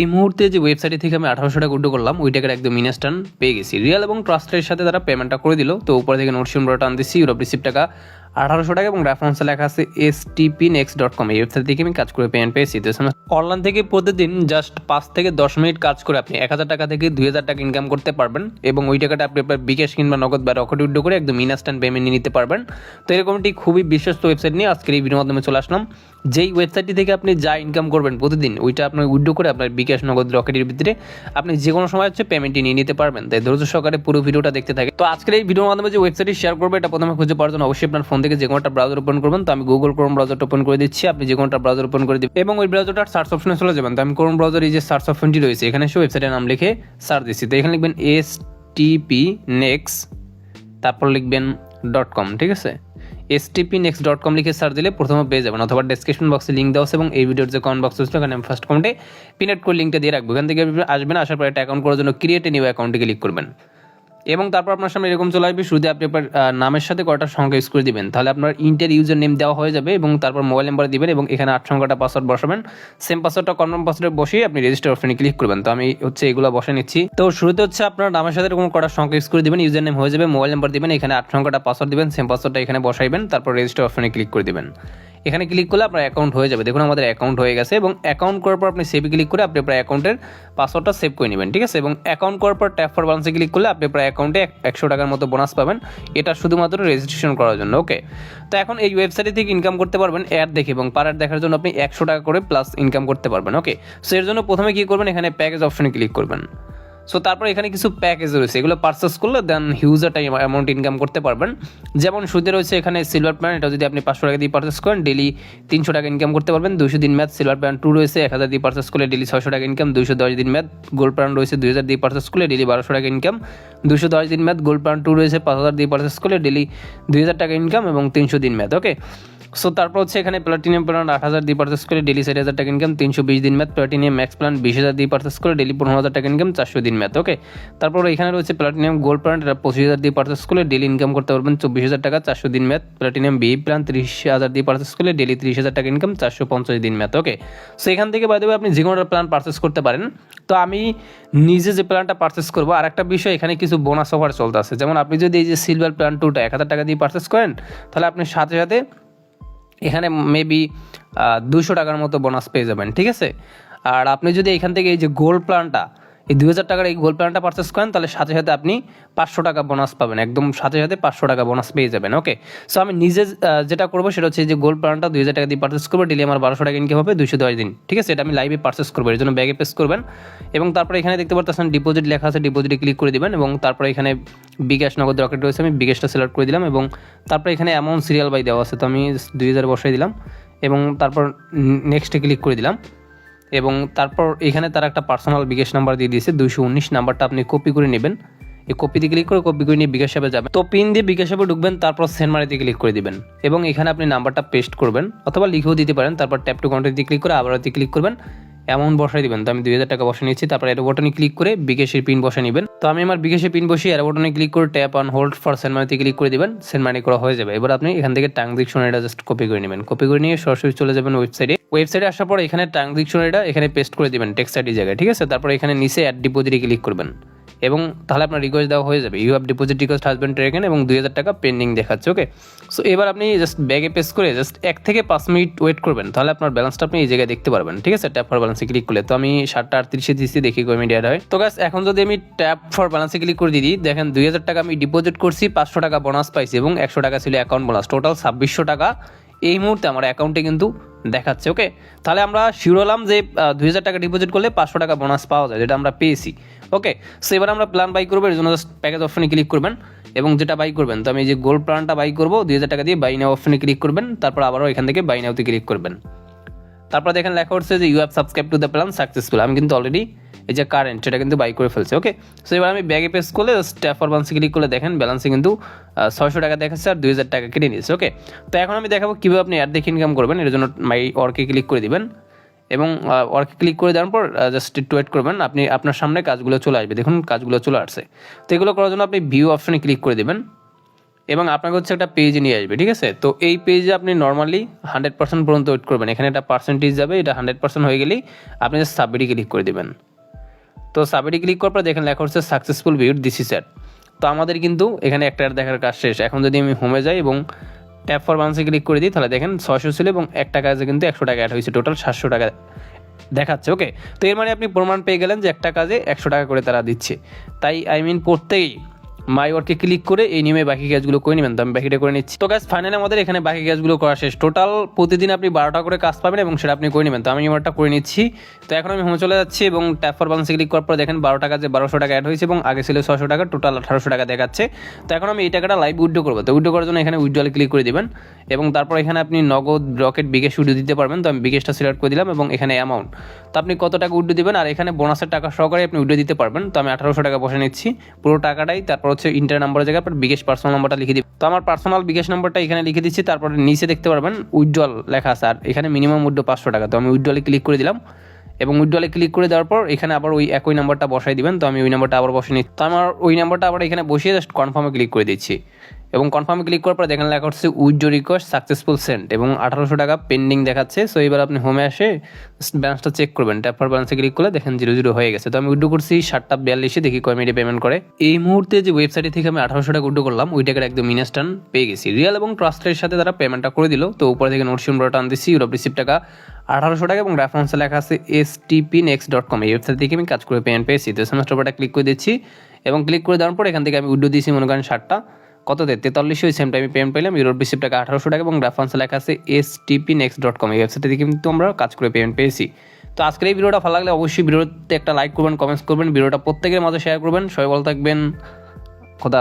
এই মুহূর্তে যে ওয়েবসাইট থেকে আমি আঠারোশো টাকা উড্ডো করলাম, ওই টাকার একদম ইনস্ট্যান্ট পেয়ে গেছি। রিয়াল এবং ট্রাস্টের সাথে তারা পেমেন্টটা করে দিল। তো উপরে থেকে নোট সিম্বলটা আনতেছি ইউরোপ রিসিপ্ট টাকা আঠারোশো টাকা এবং রেফারেন্সে লেখা আছে S T P next dot com এই ওয়েবসাইট থেকে আমি কাজ করে পেমেন্ট পেয়েছি। তো অনলাইন থেকে প্রতিদিন জাস্ট পাঁচ থেকে দশ মিনিট কাজ করে আপনি এক হাজার টাকা থেকে দুই হাজার টাকা ইনকাম করতে পারবেন এবং ওই টাকাটা আপনি আপনার বিকাশ কিংবা নগদ বা রকেট উইড্রো করে একদম ইনস্ট্যান্ট পেমেন্ট নিতে পারবেন। তো এরকমটি খুবই বিশ্বস্ত ওয়েবসাইট নিয়ে আজকের এই ভিডিওর মাধ্যমে চলে আসলাম। যেই ওয়েবসাইটটি থেকে আপনি যা ইনকাম করবেন প্রতিদিন, ওইটা আপনার উইড্রো করে আপনার বিকাশ, নগদ, রকেটের ভিতরে আপনি যে কোনো সময় হচ্ছে পেমেন্টটি নিয়ে নিতে পারবেন। তাই ধৈর্য সহকারে পুরো ভিডিওটা দেখতে থাকে তো আজকের এই ভিডিওর মাধ্যমে যে ওয়েবসাইটটি শেয়ার করবে, এটা প্রথমে খুঁজে পাওয়ার জন্য অবশ্যই আপনার ফোন থেকে যে কোনো একটা ব্রাউজার ওপেন করবেন, তো আমি গুগল ক্রোম ব্রাউজারটা ওপেন করে দিচ্ছি। আপনি যে কোনোটা ব্রাউজার ওপেন করে দিবেন। এবং ওই ব্রাউজারটার সার্চ অপশনে চলে যাবেন। তো আমি ক্রোম ব্রাউজার এই যে সার্চ অপশনটি রয়েছে, এখানে এসে ওয়েবসাইটের নাম লিখে সার্চ দিচ্ছি। তো এখানে লিখবেন এস টিপি নেক্স তারপর লিখবেন ডট কম ঠিক আছে? S S T P next dot com লিখে সার্চ দিলে প্রথমে পেয়ে যাবেন, অথবা ডেসক্রিপশন বক্সে লিঙ্ক দেওয়া আছে এবং এই ভিডিওর যে কমেন্ট বক্স আছে ওখানে আমি ফার্স্ট কমেন্টে পিনেট করে লিঙ্কটা দিয়ে রাখব। এখান থেকে আসবেন, আসার পরে একটা অ্যাকাউন্ট করার জন্য ক্রিয়েট নিউ অ্যাকাউন্টে ক্লিক করবেন। এবং তারপর আপনার সামনে এরকম চলে আসবে, শুরুতে আপনি আপনার নামের সাথে কয়টা সংখ্যা ইউজ করে দিবেন। তাহলে আপনার ইন্টার ইউজার নেম দেওয়া হয়ে যাবে এবং তারপর মোবাইল নাম্বার দিবেন এবং এখানে আট সংখ্যাটা পাসওয়ার্ড বসাবেন। সেম পাসওয়ার্ডটা কনফার্ম পাসওয়ার্ড বসিয়ে আপনি রেজিস্টার অপশনে ক্লিক করবেন। তো আমি হচ্ছে এগুলো বসে নিচ্ছি। তো শুরুতে হচ্ছে আপনার নামের সাথে এরকম কটা সংখ্যা ইউজ করে দিবেন ইউজার নেম হয়ে যাবে মোবাইল নাম্বার দিবেন, এখানে আট সংখ্যাটা পাসওয়ার্ড দিবেন সেম পাসওয়ার্ডটা এখানে বসাইবেন, তারপর রেজিস্টার অপশনে ক্লিক করে দিবেন। এখানে ক্লিক করলে আপনার অ্যাকাউন্ট হয়ে যাবে। দেখুন, আমাদের অ্যাকাউন্ট হয়ে গেছে এবং অ্যাকাউন্ট করার পর আপনি সেভে ক্লিক করে আপনি আপনার অ্যাকাউন্টের পাসওয়ার্ডটা সেভ করে নেবেন, ঠিক আছে? এবং অ্যাকাউন্ট করার পর ট্যাপ ফর বালান্সে ক্লিক করলে আপনি আপনার অ্যাকাউন্টে একশো টাকার মতো বোনাস পাবেন। এটা শুধুমাত্র রেজিস্ট্রেশন করার জন্য ওকে তো এখন এই ওয়েবসাইটে থেকে ইনকাম করতে পারবেন অ্যাড দেখে এবং পার ad দেখার জন্য আপনি একশো টাকা করে প্লাস ইনকাম করতে পারবেন ওকে সো এর জন্য প্রথমে কী করবেন? এখানে প্যাকেজ অপশনে ক্লিক করবেন। সো তারপর এখানে কিছু প্যাকেজ রয়েছে। এগুলো পারচেস করলে দেন হিউজ একটা অ্যামাউন্ট ইনকাম করতে পারবেন। যেমন সুদে রয়েছে এখানে সিলভার প্ল্যান এটা যদি আপনি পাঁচশো টাকা দিয়ে পারচেস করেন ডেলি তিনশো টাকা ইনকাম করতে পারবেন। দুশো দিন ম্যাথ সিলভার প্ল্যান টু রয়েছে, এক হাজার দিয়ে পারচেস করলে ডেলি ছশো টাকা ইনকাম দুশো দশ দিন ম্যাথ গোল্ড প্ল্যান রয়েছে, দুই হাজার দিয়ে পারচেস করলে ডেলি বারোশো টাকা ইনকাম দুশো দশ দিন ম্যাথ গোল্ড প্ল্যান টু রয়েছে, পাঁচ হাজার দিয়ে পারচেস করলে ডেলি দুই হাজার টাকা ইনকাম এবং তিনশো দিন ম্যাথ ওকে সো তারপর হচ্ছে এখানে প্লাটিনিয়াম প্ল্যান আট হাজার দিয়ে পারচেস করে ডেলি ষাট হাজার টাকা ইনকাম তিনশো বিশ দিন ম্যাথ প্লাটিনিয়াম ম্যাক্স প্ল্যান বিশ হাজার দিয়ে পারচেস করে ডেলি পনেরো হাজার টাকা ইনকাম চারশো দিন ম্যাথ ওকে তারপর এখানে রয়েছে প্লাটিনিয়াম গোল্ড প্ল্যান এটা পঁচিশ হাজার দিয়ে পারচেস করলে ডেলি ইনকাম করতে পারবেন চব্বিশ হাজার টাকা, চারশো দিন ম্যাথ প্লাটিনিয়াম বি প্ল্যান ত্রিশ হাজার দিয়ে পারচেস করলে ডেলি ত্রিশ হাজার টাকা ইনকাম চারশো পঞ্চাশ দিন ম্যাথ ওকে সো এখান থেকে বাই আপনি যে কোনো প্ল্যান পারচেস করতে পারেন। তো আমি নিজে যে প্ল্যানটা পারচেস করব আর একটা বিষয়, এখানে কিছু বোনাস অফার চলতে আছে। যেমন আপনি যদি এই যে সিলভার প্ল্যান টুটা এক হাজার টাকা দিয়ে পারচেস করেন, তাহলে আপনি সাথে সাথে এখানে মেবি দুশো টাকার মতো বোনাস পেয়ে যাবেন, ঠিক আছে? আর আপনি যদি এখান থেকে এই যে গোল্ড প্ল্যানটা এই দুই হাজার টাকার এই গোল্ড প্ল্যানটা পারচেস করেন, তাহলে সাথে সাথে আপনি পাঁচশো টাকা বোনাস পাবেন। একদম সাথে সাথে পাঁচশো টাকা বোনাস পেয়ে যাবেন ওকে সো আমি নিজে যেটা করব সেটা হচ্ছে যে গোল্ড প্ল্যানটা দুই হাজার টাকা দিয়ে পারচেস করব ডেলি আমার বারোশো টাকা ইনকাম হবে দুশো দশ দিন, ঠিক আছে? এটা আমি লাইভে পারচেস করব, এর জন্য ব্যাগে পেস করবেন। এবং তারপরে এখানে দেখতে পাচ্ছেন ডিপোজিট লেখা আছে ডিপোজিটে ক্লিক করে দেবেন, এবং তারপরে এখানে বিকাশ নগদ রকেট রয়েছে, আমি বিকাশটা সিলেক্ট করে দিলাম, এবং তারপরে এখানে অ্যামাউন্ট সিরিয়াল বাই দেওয়া আছে, তো আমি দুই হাজার বসাই দিলাম, এবং তারপর নেক্সটে ক্লিক করে দিলাম। এবং তারপর এখানে তার একটা পার্সোনাল বিকাশ নাম্বার দিয়ে দিয়েছে, দুইশো উনিশ নাম্বারটা আপনি কপি করে নেবেন। এই কপিতে ক্লিক করে কপি করে নিয়ে বিকাশ অ্যাপে যাবেন। তো পিন দিয়ে বিকাশ অ্যাপে ঢুকবেন, তারপর সেন্ড মারিতে ক্লিক করে দিবেন। এবং এখানে আপনি নাম্বারটা পেস্ট করবেন, অথবা লিখেও দিতে পারেন, তারপর ট্যাপ টু কন্ট্যাক্ট দিয়ে ক্লিক করে আবার ক্লিক করবেন। অ্যামাউন্ট বসাই দিবেন। তো আমি দুই হাজার টাকা বসে নিচ্ছি তারপর এরো বটনে ক্লিক করে বিকেশের পিন বসে নেবেন। তো আমি আমার বিকেশের পিন বসিয়ে এরো বটনে ক্লিক করে tap on hold for send মানিতে ক্লিক করে দিবেন সেন্ড মানি করা হয়ে যাবে। এবার আপনি এখান থেকে ট্রানজেকশনটা জাস্ট কপি করে নেবেন। কপি করে নিয়ে সরাসরি চলে যাবেন ওয়েবসাইটে ওয়েবসাইটে আসার পর এখানে ট্রানজেকশনটা এখানে পেস্ট করে দিবেন টেক্সট জায়গায়, ঠিক আছে? তারপর এখানে নিচে অ্যাড ডিপোজিটে ক্লিক করবেন। এবং তাহলে আপনার রিকোয়েস্ট দেওয়া হয়ে যাবে। You have deposit request has been taken এবং দুই হাজার টাকা পেন্ডিং দেখাচ্ছে ওকে সো এবার আপনি জাস্ট ব্যাগে পেস করে জাস্ট এক থেকে পাঁচ মিনিট ওয়েট করবেন, তাহলে আপনার ব্যালেন্সটা আপনি এই জায়গায় দেখতে পারবেন, ঠিক আছে? ট্যাপ ফর ব্যালেন্সে ক্লিক করলে। তো আমি সাতটা আটত্রিশে দিচ্ছি দেখি মিনিট হয়। তো গাছ এখন যদি আমি ট্যাপ ফর ব্যালেন্সে ক্লিক করে দিই, দেখেন দুই হাজার টাকা আমি ডিপোজিট করছি, পাঁচশো টাকা বোনাস পাইছি এবং একশো টাকা ছিল অ্যাকাউন্ট বোনাস টোটাল ছাব্বিশশো টাকা এই মুহূর্তে আমার অ্যাকাউন্টে কিন্তু দেখাচ্ছে ওকে তাহলে আমরা শিওর হলাম যে দুই হাজার টাকা ডিপোজিট করলে পাঁচশো টাকা বোনাস পাওয়া যায়, যেটা আমরা পেয়েছি। ওকে সো এবার আমরা প্ল্যান বাই করব, এর জন্য জাস্ট প্যাকেজ অপশনে ক্লিক করবেন। এবং যেটা বাই করবেন, তো আমি যে গোল্ড প্ল্যানটা বাই করব, দুই হাজার টাকা দিয়ে বাই নাও অপশনে ক্লিক করবেন, তারপর আবারও এখান থেকে বাই নাওতে ক্লিক করবেন। তারপর দেখেন লেখা হচ্ছে যে you have subscribe to the plan successful আমি কিন্তু অলরেডি এই যে কারেন্ট সেটা কিন্তু বাই করে ফেলছে ওকে সো এবার আমি ব্যাগে পেস করলে স্ট্যাপ ফর বান্সে ক্লিক করলে দেখেন ব্যালেন্সে কিন্তু ছয়শো টাকা দেখাচ্ছে আর দুই হাজার টাকা কেটে নিয়েছে ওকে তো এখন আমি দেখাবো কীভাবে আপনি অ্যাড দেখে ইনকাম করবেন, এর জন্য মাই অর্কে ক্লিক করে দিবেন। এবং ওয়ার্কে ক্লিক করে দেওয়ার পর জাস্ট একটু ওয়েট করবেন। আপনি, আপনার সামনে কাজগুলো চলে আসবে। দেখুন, কাজগুলো চলে আসছে। তো এগুলো করার জন্য আপনি ভিউ অপশনে ক্লিক করে দেবেন। এবং আপনাকে হচ্ছে একটা পেজ নিয়ে আসবে, ঠিক আছে? তো এই পেজে আপনি নর্মালি হান্ড্রেড পার্সেন্ট পর্যন্ত ওয়েট করবেন। এখানে একটা পার্সেন্টেজ যাবে, এটা হান্ড্রেড পার্সেন্ট হয়ে গেলেই আপনি সাবমিটে ক্লিক করে দেবেন। তো সাবমিটে ক্লিক করার পর দেখেন লেখা হচ্ছে সাকসেসফুল ভিউড দিস ইস তো আমাদের কিন্তু এখানে একটা ad দেখার কাজ শেষ। এখন যদি আমি হোমে যাই এবং ট্যাপ ফর বান্সে ক্লিক করে দিই, তাহলে দেখেন ছশো ছিল এবং এক টাকা কাজে কিন্তু একশো টাকা অ্যাড হয়েছে টোটাল সাতশো টাকা দেখাচ্ছে ওকে তো এর মানে আপনি প্রমাণ পেয়ে গেলেন যে একটা কাজে একশো টাকা করে তারা দিচ্ছে। তাই আই মিন প্রত্যেকেই মাই ওয়ার্কে ক্লিক করে এই নিয়মে বাকি কাজগুলো করে নেবেন। তো আমি বাকিটা করে নিচ্ছি। তো গাছ ফাইনালি আমাদের এখানে বাকি কাজগুলো করা শেষ। টোটাল প্রতিদিন আপনি বারোটা করে কাজ পাবেন এবং সেটা আপনি করে নেবেন। তো আমি এবারটা করে নিচ্ছি। তো এখন আমি হোমে চলে যাচ্ছি এবং ট্যাপ ফর বান্সে ক্লিক করার পর দেখেন বারোটা কাজে বারোশো টাকা অ্যাড হয়েছে এবং আগে ছিল ছশো টাকা টোটাল আঠারোশো টাকা দেখাচ্ছে। তো এখন আমি এই টাকাটা লাইভ উইড্রো করব। তো উইড্রো করার জন্য এখানে উইড্রোলে ক্লিক করে দিবেন এবং তারপর এখানে আপনি নগদ রকেট বিকেশ উইড্রো দিতে পারবেন। তো আমি বিকেশটা সিলেক্ট করে দিলাম এবং এখানে অ্যামাউন্ট তো আপনি কত টাকা উইড্রো দিবেন আর এখানে বোনাসের টাকা সহকারে আপনি উইড্রো দিতে পারবেন। তো আমি আঠারোশো টাকা বসে নিচ্ছি। পুরো টাকাটাই, তারপর হচ্ছে ইন্টার নাম্বারের জায়গায়, আপনার বিকেশ পার্সোনাল নাম্বারটা লিখে দিই তো আমার পার্সোনাল বিকেশ নাম্বারটা এখানে লিখে দিচ্ছি, তারপরে নিচে দেখতে পারবেন উইড্রল লেখা আছে, আর এখানে মিনিমাম উইড্রো পাঁচশো টাকা। তো আমি উইড্রলে ক্লিক করে দিলাম। এবং উইড্রলে ক্লিক করে দেওয়ার পর এখানে আবার ওই একই নাম্বারটা বসাই দিবেন। তো আমি ওই নাম্বারটা আবার বসে নিচ্ছি। তো আমার ওই নাম্বারটা আবার এখানে বসিয়ে জাস্ট কনফার্মে ক্লিক করে দিচ্ছি। এবং কনফার্মে ক্লিক করার পর দেখেন লেখা হচ্ছে উইড্রো রিকোয়েস্ট সাকসেসফুল সেন্ট এবং আঠারোশো টাকা পেন্ডিং দেখাচ্ছে। সো এবার আপনি হোমে আসে ব্যালেন্সটা চেক করবেন। ট্যাপার ব্যালেন্সে ক্লিক করলে দেখেন জিরো জিরো হয়ে গেছে। তো আমি উইড্রো করছি সাতটা বিয়াল্লিশে, দেখি কয় মিনিটে পেমেন্ট করে। এই মুহূর্তে যে ওয়েবসাইট থেকে আমি আঠারোশো টাকা উইড্রো করলাম ওই টাকার একদম ইনস্ট্যান্ট পেয়ে গেছি। রিয়েল এবং ট্রাস্টের সাথে তারা পেমেন্টটা করে দিল। তো উপরে থেকে নোটশিম টান দিচ্ছি ইউরোপ রিসিভ টাকা আঠারোশো টাকা এবং রেফারেন্সে লেখা আছে S T P next dot com এই ওয়েবসাইট থেকে আমি কাজ করে পেমেন্ট পেয়েছি। তো সেমেস্টার বাটা ক্লিক করে দিচ্ছি এবং ক্লিক করে দেওয়ার পর এখান থেকে আমি উইড্রো দিয়েছি মনে করেন ষাটটা। কততে তেতাল্লিশ ওই সেম টাইমে পেমেন্ট পেলাম। ইউরোপ রিসিভ টাকা আঠারোশো টাকা এবং রেফারেন্সে লেখা আছে S T P next dot com এই ওয়েবসাইট থেকে কিন্তু আমরা কাজ করে পেমেন্ট পেয়েছি। তো আজকের এই ভিডিওটা ভালো লাগলে অবশ্যই ভিডিওতে একটা লাইক করবেন কমেন্টস করবেন, ভিডিওটা প্রত্যেকের মাঝে শেয়ার করবেন। সবাই ভালো থাকবেন। খোদা।